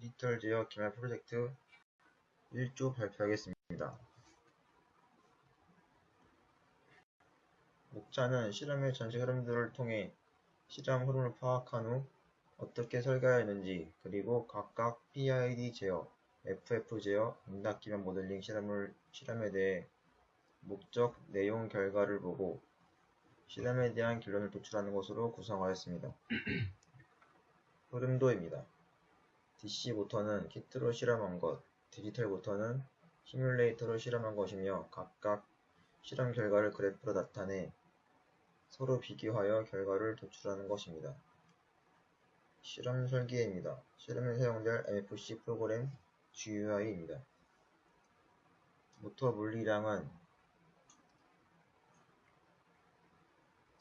디지털 제어 기말 프로젝트 1조 발표하겠습니다. 목차는 실험의 전체 흐름들을 통해 실험 흐름을 파악한 후 어떻게 설계하였는지 그리고 각각 PID 제어, FF 제어, 응답 기반 모델링 실험을, 실험에 대해 목적, 내용, 결과를 보고 실험에 대한 결론을 도출하는 것으로 구성하였습니다. 흐름도입니다. DC 모터는 키트로 실험한 것, 디지털 모터는 시뮬레이터로 실험한 것이며 각각 실험 결과를 그래프로 나타내 서로 비교하여 결과를 도출하는 것입니다. 실험 설계입니다. 실험에 사용될 MFC 프로그램 GUI입니다. 모터 물리량은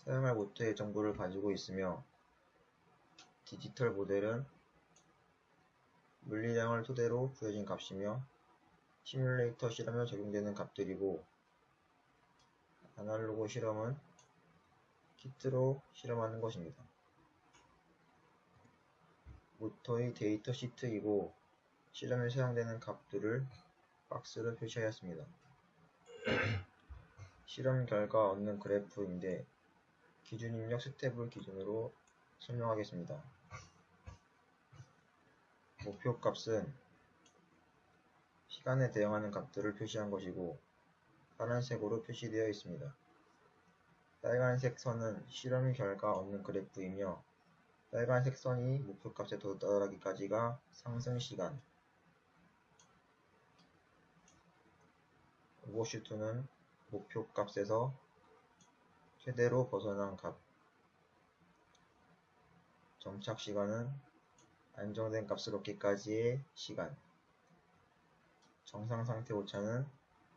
사용할 모터의 정보를 가지고 있으며 디지털 모델은 물리량을 토대로 구해진 값이며 시뮬레이터 실험에 적용되는 값들이고 아날로그 실험은 키트로 실험하는 것입니다. 모터의 데이터 시트이고 실험에 사용되는 값들을 박스로 표시하였습니다. 실험 결과 얻는 그래프인데 기준 입력 스텝을 기준으로 설명하겠습니다. 목표 값은 시간에 대응하는 값들을 표시한 것이고 파란색으로 표시되어 있습니다. 빨간색 선은 실험 결과 얻는 그래프이며 빨간색 선이 목표값에 도달하기까지가 상승 시간 오버슈트는 목표값에서 최대로 벗어난 값 정착 시간은 안정된 값을 얻기까지의 시간 정상 상태 오차는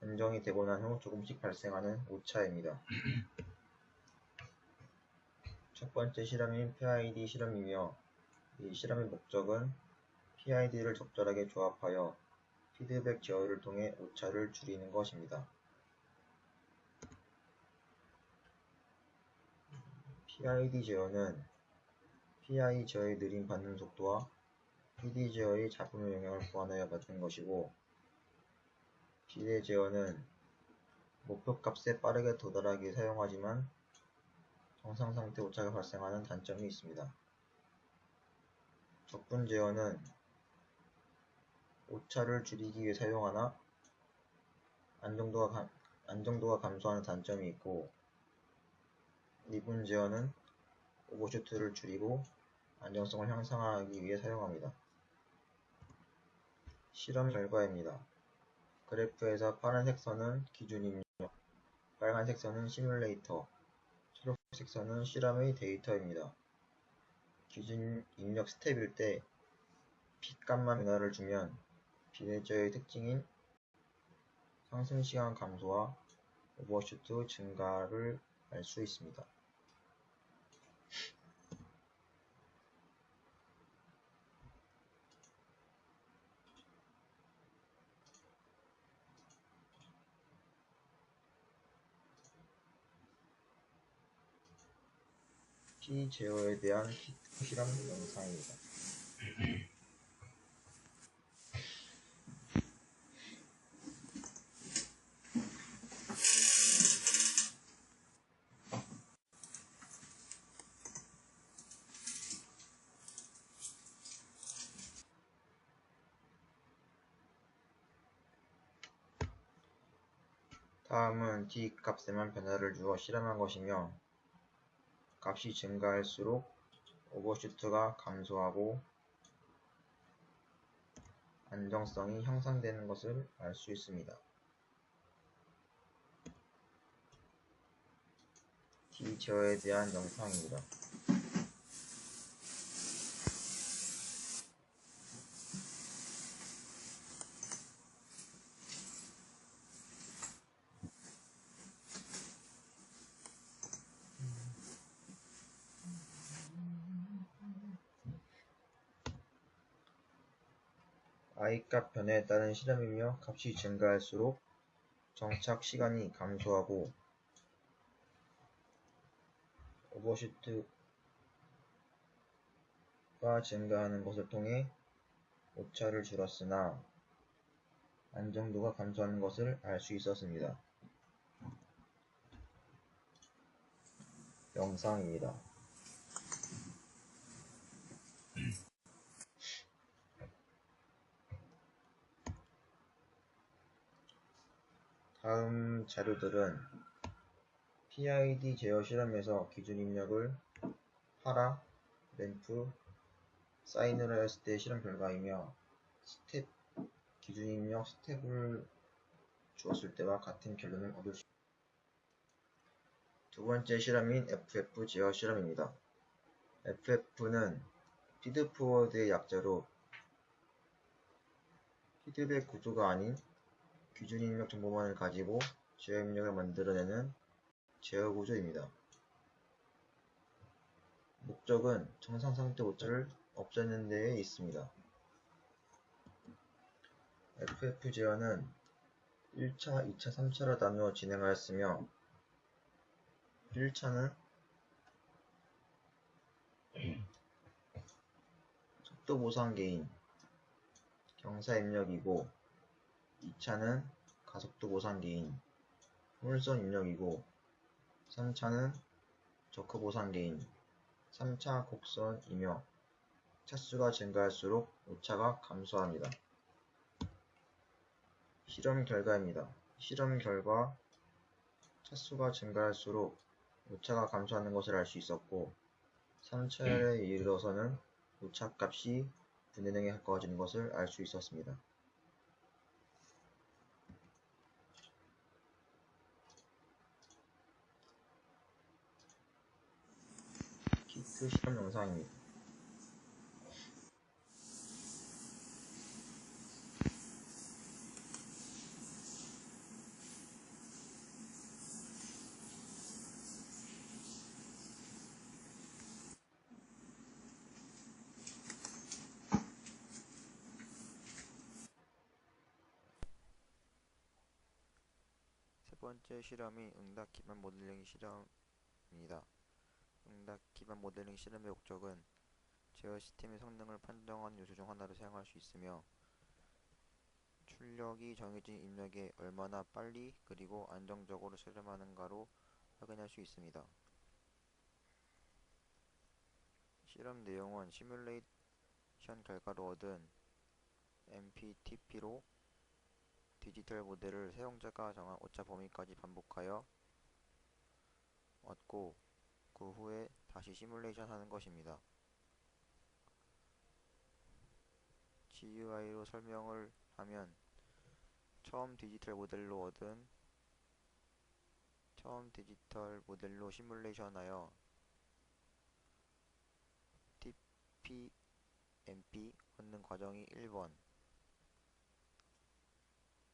안정이 되고 난 후 조금씩 발생하는 오차입니다. 첫 번째 실험인 PID 실험이며 이 실험의 목적은 PID를 적절하게 조합하여 피드백 제어를 통해 오차를 줄이는 것입니다. PID 제어는 제어의 느린 받는 속도와 PD 제어의 작은 영향을 보완하여 만든 것이고 비례 제어는 목표값에 빠르게 도달하기 사용하지만 정상 상태 오차가 발생하는 단점이 있습니다. 적분 제어는 오차를 줄이기 위해 사용하나 안정도가, 감, 안정도가 감소하는 단점이 있고 미분 제어는 오버슈트를 줄이고 안정성을 향상하기 위해 사용합니다. 실험 결과입니다. 그래프에서 파란색 선은 기준 입력, 빨간색 선은 시뮬레이터, 초록색 선은 실험의 데이터입니다. 기준 입력 스텝일 때 P값만 변화를 주면 비례저의 특징인 상승시간 감소와 오버슈트 증가를 알 수 있습니다. P 제어에 대한 키트 실험 영상입니다. 다음은 D 값에만 변화를 주어 실험한 것이며 값이 증가할수록 오버슈트가 감소하고 안정성이 향상되는 것을 알 수 있습니다. D 제어에 대한 영상입니다. I값 변화에 따른 실험이며 값이 증가할수록 정착 시간이 감소하고 오버슈트가 증가하는 것을 통해 오차를 줄였으나 안정도가 감소하는 것을 알 수 있었습니다. 영상입니다. 다음 자료들은 PID 제어 실험에서 기준 입력을 하라, 램프, 사인을 하였을 때 실험 결과이며 스텝, 기준 입력 스텝을 주었을 때와 같은 결론을 얻을 수 있습니다. 두 번째 실험인 FF 제어 실험입니다. FF는 피드포워드의 약자로 피드백 구조가 아닌 기준 입력 정보만을 가지고 제어 입력을 만들어내는 제어 구조입니다. 목적은 정상 상태 오차를 없애는 데에 있습니다. FF 제어는 1차, 2차, 3차로 나누어 진행하였으며 1차는 속도 보상 게인, 경사 입력이고 2차는 가속도 보상 게인, 효율성 입력이고 3차는 저크 보상 게인, 3차 곡선이며 차수가 증가할수록 오차가 감소합니다. 실험 결과입니다. 실험 결과 차수가 증가할수록 오차가 감소하는 것을 알 수 있었고 3차에 이르러서는 오차값이 분해능에 가까워지는 것을 알 수 있었습니다. 실험 영상입니다. 세 번째 실험이 응답 기반 모델링 실험입니다. 응답 기반 모델링 실험의 목적은 제어 시스템의 성능을 판정하는 요소 중 하나로 사용할 수 있으며 출력이 정해진 입력에 얼마나 빨리 그리고 안정적으로 실험하는가로 확인할 수 있습니다. 실험 내용은 시뮬레이션 결과로 얻은 MPTP로 디지털 모델을 사용자가 정한 오차 범위까지 반복하여 얻고 그 후에 다시 시뮬레이션 하는 것입니다. GUI로 설명을 하면 처음 디지털 모델로 얻은 처음 디지털 모델로 시뮬레이션하여 TPMP 얻는 과정이 1번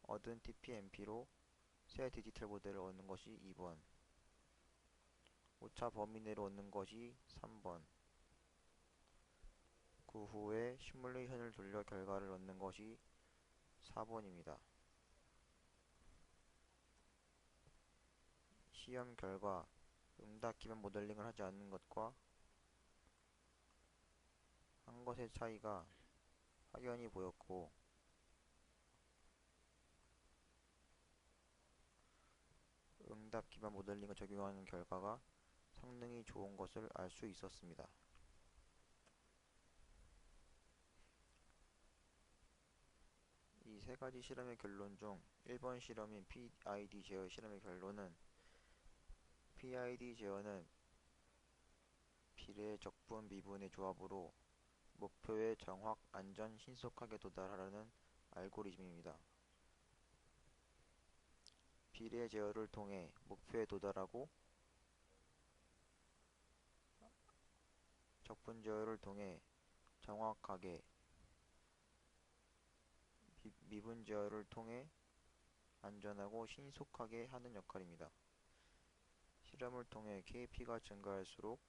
얻은 TPMP로 새 디지털 모델을 얻는 것이 2번 오차 범위 내로 얻는 것이 3번 그 후에 시뮬레이션을 돌려 결과를 얻는 것이 4번입니다. 시험 결과 응답 기반 모델링을 하지 않는 것과 한 것의 차이가 확연히 보였고 응답 기반 모델링을 적용하는 결과가 성능이 좋은 것을 알 수 있었습니다. 이 세 가지 실험의 결론 중 1번 실험인 PID 제어 실험의 결론은 PID 제어는 비례 적분 미분의 조합으로 목표의 정확, 안전, 신속하게 도달하려는 알고리즘입니다. 비례 제어를 통해 목표에 도달하고 적분 제어를 통해 정확하게 미 분 제어를 통해 안전하고 신속하게 하는 역할입니다. 실험을 통해 KP가 증가할수록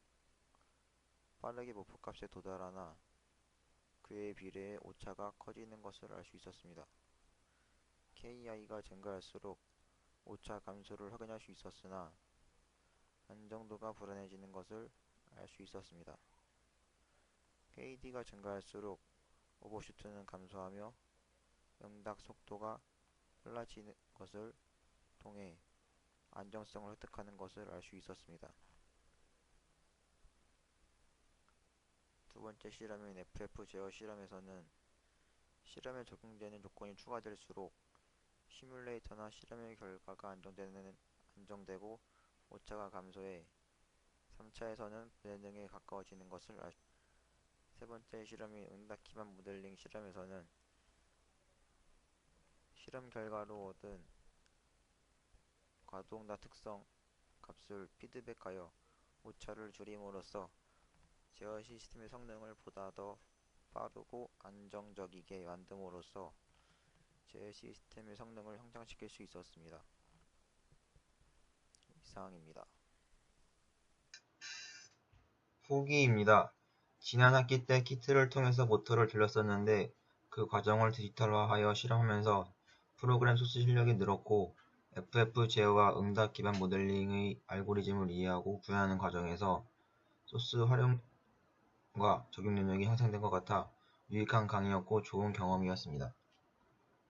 빠르게 목표값에 도달하나 그에 비례해 오차가 커지는 것을 알 수 있었습니다. KI가 증가할수록 오차 감소를 확인할 수 있었으나 안정도가 불안해지는 것을 알 수 있었습니다. KD가 증가할수록 오버슈트는 감소하며 응답 속도가 빨라지는 것을 통해 안정성을 획득하는 것을 알 수 있었습니다. 두 번째 실험인 FF 제어 실험에서는 실험에 적용되는 조건이 추가될수록 시뮬레이터나 실험의 결과가 안정되는, 안정되고 오차가 감소해 3차에서는 불가능에 가까워지는 것을 알 수 있습니다. 세 번째 실험인 응답 기반 모델링 실험에서는 실험 결과로 얻은 과도응답 특성 값을 피드백하여 오차를 줄임으로써 제어 시스템의 성능을 보다 더 빠르고 안정적이게 만듦으로써 제어 시스템의 성능을 향상시킬 수 있었습니다. 이상입니다. 후기입니다. 지난 학기 때 키트를 통해서 모터를 돌렸었는데 그 과정을 디지털화하여 실험하면서 프로그램 소스 실력이 늘었고 FF 제어와 응답 기반 모델링의 알고리즘을 이해하고 구현하는 과정에서 소스 활용과 적용 능력이 향상된 것 같아 유익한 강의였고 좋은 경험이었습니다.